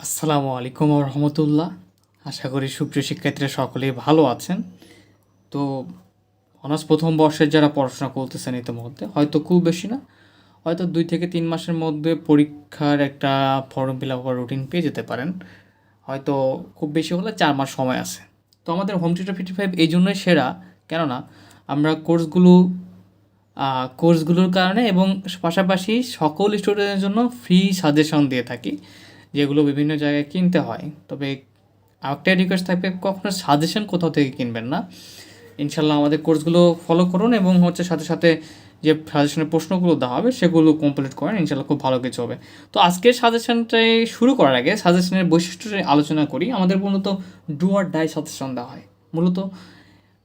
আসসালামু আলাইকুম রহমতুল্লাহ। আশা করি সুপ্রিয় শিক্ষার্থীরা সকলেই ভালো আছেন। তো অনার্স প্রথম বর্ষের যারা পড়াশোনা করতেছেন ইতিমধ্যে, হয়তো খুব বেশি না, হয়তো দুই থেকে তিন মাসের মধ্যে পরীক্ষার একটা ফর্ম ফিল আপ রুটিন পেয়ে যেতে পারেন। হয়তো খুব বেশি হলে চার মাস সময় আছে। তো আমাদের হোম টিউটার ফিফটি ফাইভ এই জন্যই সেরা, কেননা আমরা কোর্সগুলো কোর্সগুলোর কারণে এবং পাশাপাশি সকল স্টুডেন্টের জন্য ফ্রি সাজেশন দিয়ে থাকি। যেগুলো বিভিন্ন জায়গায় কিনতে হয়। তবে একটা রিকোয়েস্ট থাকবে, কখনো সাজেশন কোথাও থেকে কিনবেন না। ইনশাল্লাহ আমাদের কোর্সগুলো ফলো করুন এবং হচ্ছে সাথে সাথে যে সাজেশনের প্রশ্নগুলো দেওয়া হবে, সেগুলো কমপ্লিট করেন, ইনশাল্লাহ খুব ভালো কিছু হবে। তো আজকের সাজেশনটাই শুরু করার আগে সাজেশনের বৈশিষ্ট্য আলোচনা করি। আমাদের মূলত ডু আর ডাই সাজেশন দেওয়া হয়। মূলত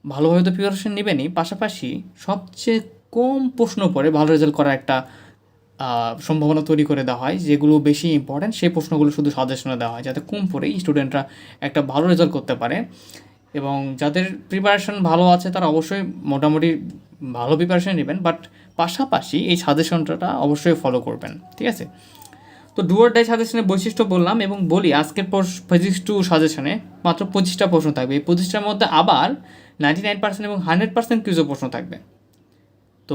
ভালোভাবে তো প্রিপারেশন নেবেনই, পাশাপাশি সবচেয়ে কম প্রশ্ন পড়ে, ভালো রেজাল্ট করার একটা সম্ভাবনা তৈরি করে দেওয়া হয়, যেগুলো বেশি ইম্পর্ট্যান্ট সেই প্রশ্নগুলো শুধু সাজেশনে দেওয়া হয়, যাতে কম পড়েই স্টুডেন্টরা একটা ভালো রেজাল্ট করতে পারে। এবং যাদের প্রিপারেশন ভালো আছে, তারা অবশ্যই মোটামুটি ভালো প্রিপারেশন নেবেন বাট পাশাপাশি এই সাজেশনটা অবশ্যই ফলো করবেন, ঠিক আছে? তো ডুয়ার ডাই সাজেশনের বৈশিষ্ট্য বললাম এবং বলি, আজকের ফিজিক্স টু সাজেশনে মাত্র পঁচিশটা প্রশ্ন থাকবে। এই পঁচিশটার মধ্যে আবার নাইনটি নাইন পার্সেন্ট এবং হান্ড্রেড পার্সেন্ট কিছু প্রশ্ন থাকবে। তো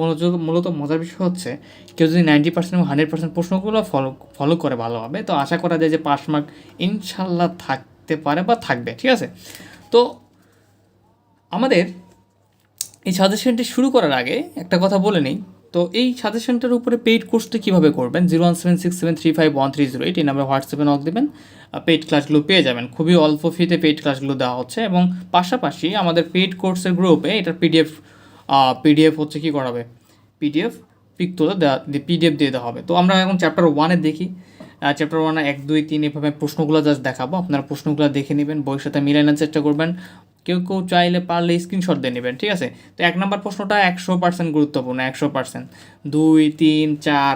মনোযোগ মূলত মজার বিষয় হচ্ছে কেউ যদি নাইনটি পার্সেন্ট এবং হান্ড্রেড পার্সেন্ট প্রশ্নগুলো ফলো ফলো করে ভালোভাবে, তো আশা করা যায় যে পাস মার্ক ইনশাল্লাহ থাকতে পারে বা থাকবে, ঠিক আছে? তো আমাদের এই সাজেশনটি শুরু করার আগে একটা কথা বলে নিই, তো এই সাজেশনটার উপরে পেইড কোর্সটি কীভাবে করবেন? Zero one seven six seven three five one three zero eight এই নাম্বার হোয়াটসঅ্যাপে নক দেবেন পেইড ক্লাসগুলো পেয়ে যাবেন। খুবই অল্প ফিতে পেইড ক্লাসগুলো দেওয়া হচ্ছে এবং পাশাপাশি আমাদের পেইড কোর্সের গ্রুপে এটার পিডিএফ পিডিএফ হচ্ছে কি করাবে? পিডিএফ পিক তুলে দেওয়া পিডিএফ দিয়ে দেওয়া হবে। তো আমরা এখন চ্যাপ্টার ওয়ানে দেখি। চ্যাপ্টার ওয়ানে এক, দুই, তিন এভাবে প্রশ্নগুলো জাস্ট দেখাবো। আপনারা প্রশ্নগুলো দেখে নেবেন, বইয়ের সাথে মিলানোর চেষ্টা করবেন। কেউ কেউ চাইলে পারলে স্ক্রিনশট দিয়ে নেবেন, ঠিক আছে? তো এক নম্বর প্রশ্নটা একশো পার্সেন্ট গুরুত্বপূর্ণ, একশো পার্সেন্ট দুই, তিন, চার,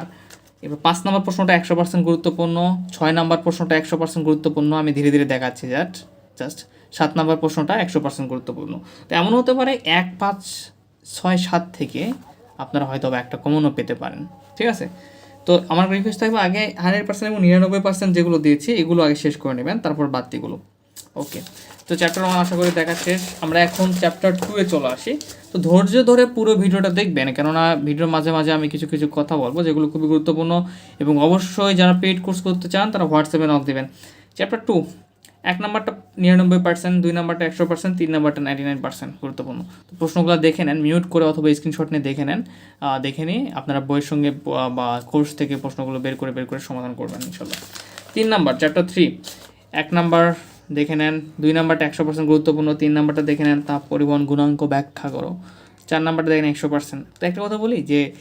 এবার পাঁচ নম্বর প্রশ্নটা একশো পার্সেন্ট গুরুত্বপূর্ণ, ছয় নম্বর প্রশ্নটা একশো পার্সেন্ট গুরুত্বপূর্ণ, আমি ধীরে ধীরে দেখাচ্ছি জাস্ট জাস্ট সাত নম্বর প্রশ্নটা একশো পার্সেন্ট গুরুত্বপূর্ণ। তো এমন হতে পারে এক, পাঁচ ছয় সাত থেকে আপনারা হয়তো একটা কমনও পেতে পারেন, ঠিক আছে? তো আমার রিকোয়েস্ট থাকবে আগে হান্ড্রেড পার্সেন্ট এবং নিরানব্বই পার্সেন্ট যেগুলো দিয়েছি, এগুলো আগে শেষ করে নেবেন, তারপর বাড়তিগুলো ওকে তো চ্যাপ্টার ওয়ান আশা করি দেখা শেষ। আমরা এখন চ্যাপ্টার টু এ চলে আসি। তো ধৈর্য ধরে পুরো ভিডিওটা দেখবেন, কেননা ভিডিওর মাঝে মাঝে আমি কিছু কিছু কথা বলব যেগুলো খুবই গুরুত্বপূর্ণ এবং অবশ্যই যারা পেইড কোর্স করতে চান তারা হোয়াটসঅ্যাপে নক দেবেন। চ্যাপ্টার টু এক নাম্বারটা নিরানব্বই পার্সেন্ট দুই নাম্বারটা একশো পার্সেন্ট তিন নাম্বারটা নাইনটি নাইন পার্সেন্ট গুরুত্বপূর্ণ। তো প্রশ্নগুলো দেখে নেন মিউট করে অথবা স্ক্রিনশট নিয়ে দেখে নেন। দেখে নিয়ে আপনারা বইয়ের সঙ্গে ব- বা কোর্স থেকে প্রশ্নগুলো বের করে বের করে সমাধান করবেন ইনশাল্লাহ। তিন নাম্বার চ্যাপ্টার থ্রি এক নাম্বার দেখে নেন, দুই নাম্বারটা একশো পার্সেন্ট গুরুত্বপূর্ণ, তিন নাম্বারটা দেখে নেন তাপ পরিবহন গুণাঙ্ক ব্যাখ্যা করো। চার নাম্বারটা দেখেন একশো পার্সেন্ট তো একটা কথা বলি যে,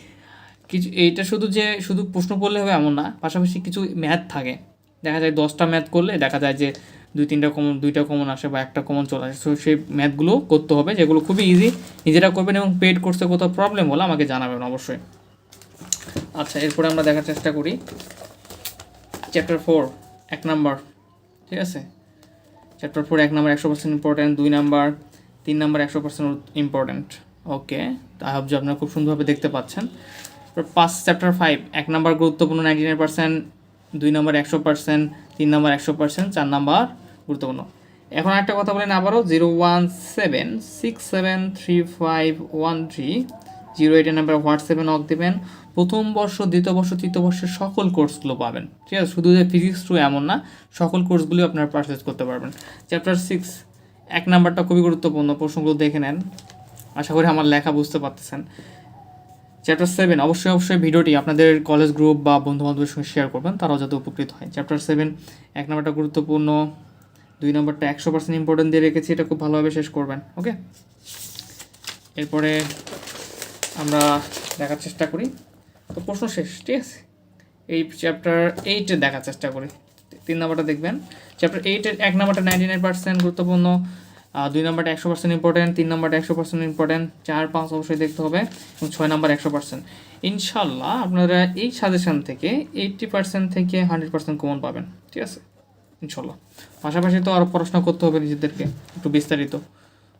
কিছু, এইটা শুধু যে, শুধু প্রশ্ন করলে হবে এমন না, পাশাপাশি কিছু ম্যাথ থাকে। দেখা যায় দশটা ম্যাথ করলে দেখা যায় যে দুই তিনটা কমন দুইটা কমন আসে বা একটা কমন চলে আসে। সো সেই ম্যাথগুলো করতে হবে, যেগুলো খুবই ইজি নিজেরা করবেন এবং পেড করতে কোথাও প্রবলেম হলে আমাকে জানাবেন অবশ্যই। আচ্ছা এরপরে আমরা দেখার চেষ্টা করি। চ্যাপ্টার ফোর এক নাম্বার, ঠিক আছে? চ্যাপ্টার ফোর এক নাম্বার একশো পার্সেন্ট ইম্পর্ট্যান্ট দুই নাম্বার, তিন নাম্বার একশো percent important okay I hope যে আপনারা খুব সুন্দরভাবে দেখতে পাচ্ছেন। পাঁচ চ্যাপ্টার ফাইভ এক নাম্বার গুরুত্বপূর্ণ নাইনটি নাইন পার্সেন্ট দুই নম্বর একশো পার্সেন্ট তিন নাম্বার একশো পার্সেন্ট চার নাম্বার গুরুত্বপূর্ণ। এখন একটা কথা বলেন আবারও zero one seven six seven three five one three zero এইটের নাম্বার হোয়াটসঅ্যাপে নক দেবেন। প্রথম বর্ষ, দ্বিতীয় বর্ষ, তৃতীয় বর্ষের সকল কোর্সগুলো পাবেন। ঠিক আছে? শুধু যে ফিজিক্স টু এমন না, সকল কোর্সগুলি আপনারা পারচেস করতে পারবেন। চ্যাপ্টার সিক্স এক নাম্বারটা খুবই গুরুত্বপূর্ণ, প্রশ্নগুলো দেখে নেন। আশা করি আমার লেখা বুঝতে পারতেছেন। চ্যাপ্টার সেভেন অবশ্যই অবশ্যই ভিডিওটি আপনাদের কলেজ গ্রুপ বা বন্ধু বান্ধবের সঙ্গে শেয়ার করবেন, তারাও যাতে উপকৃত হয়। চ্যাপ্টার সেভেন এক নম্বরটা গুরুত্বপূর্ণ, দুই নম্বরটা একশো পার্সেন্ট ইম্পর্টেন্ট দিয়ে রেখেছি, এটা খুব ভালোভাবে শেষ করবেন ওকে এরপরে আমরা দেখার চেষ্টা করি। তো প্রশ্ন শেষ, ঠিক আছে? এই চ্যাপ্টার এইটে দেখার চেষ্টা করি। তিন নম্বরটা দেখবেন। চ্যাপ্টার এইটের এক নম্বরটা নাইনটি নাইন পার্সেন্ট গুরুত্বপূর্ণ দুই নম্বরটা একশো পার্সেন্ট ইম্পর্টেন্ট তিন নম্বরটা একশো পার্সেন্ট ইম্পর্টেন্ট চার, পাঁচ অবশ্যই দেখতে হবে, এবং ছয় নম্বর একশো পার্সেন্ট ইনশাল্লাহ আপনারা এই সাজেশন থেকে এইট্টি পার্সেন্ট থেকে হান্ড্রেড পার্সেন্ট কমন পাবেন, ঠিক আছে? ইনশাল্লাহ। পাশাপাশি তো আরও পড়াশোনা করতে হবে নিজেদেরকে, একটু বিস্তারিত।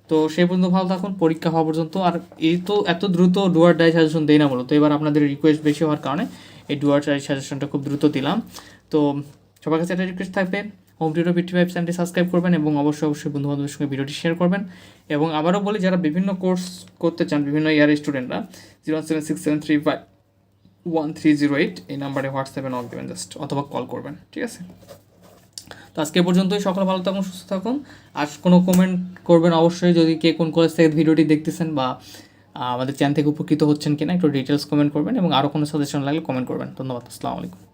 তো সেই পর্যন্ত ভালো থাকুন, পরীক্ষা হওয়া পর্যন্ত, আর এই তো এত দ্রুত ডুয়ার ডাই সাজেশন দেই না বলো তো এবার আপনাদের রিকোয়েস্ট বেশি হওয়ার কারণে এই ডুয়ার ডাই সাজেশনটা খুব দ্রুত দিলাম। তো সবার কাছে একটা রিকোয়েস্ট থাকবে হোম টিউটো ফিফটি ফাইভ চ্যানেলটি সাবস্ক্রাইব করবেন এবং অবশ্যই অবশ্যই বন্ধু বান্ধবের সঙ্গে ভিডিওটি শেয়ার করবেন। এবং আবারও বলি, যারা বিভিন্ন কোর্স করতে চান, বিভিন্ন ইয়ারের স্টুডেন্টরা zero seven six seven three five one three zero eight এই নাম্বারে হোয়াটসঅ্যাপে নক দেবেন জাস্ট অথবা কল করবেন, ঠিক আছে? তো আজকে পর্যন্তই, সকলে ভালো থাকুন, সুস্থ থাকুন। আর কোনো কমেন্ট করবেন অবশ্যই, যদি কে কোন কলেজ থেকে ভিডিওটি দেখতেছেন বা আমাদের চ্যানেল থেকে উপকৃত হচ্ছেন কিনা, একটু ডিটেলস কমেন্ট করবেন এবং আরও কোনো সাজেশন লাগলে কমেন্ট করবেন। ধন্যবাদ, আসসালামু আলাইকুম।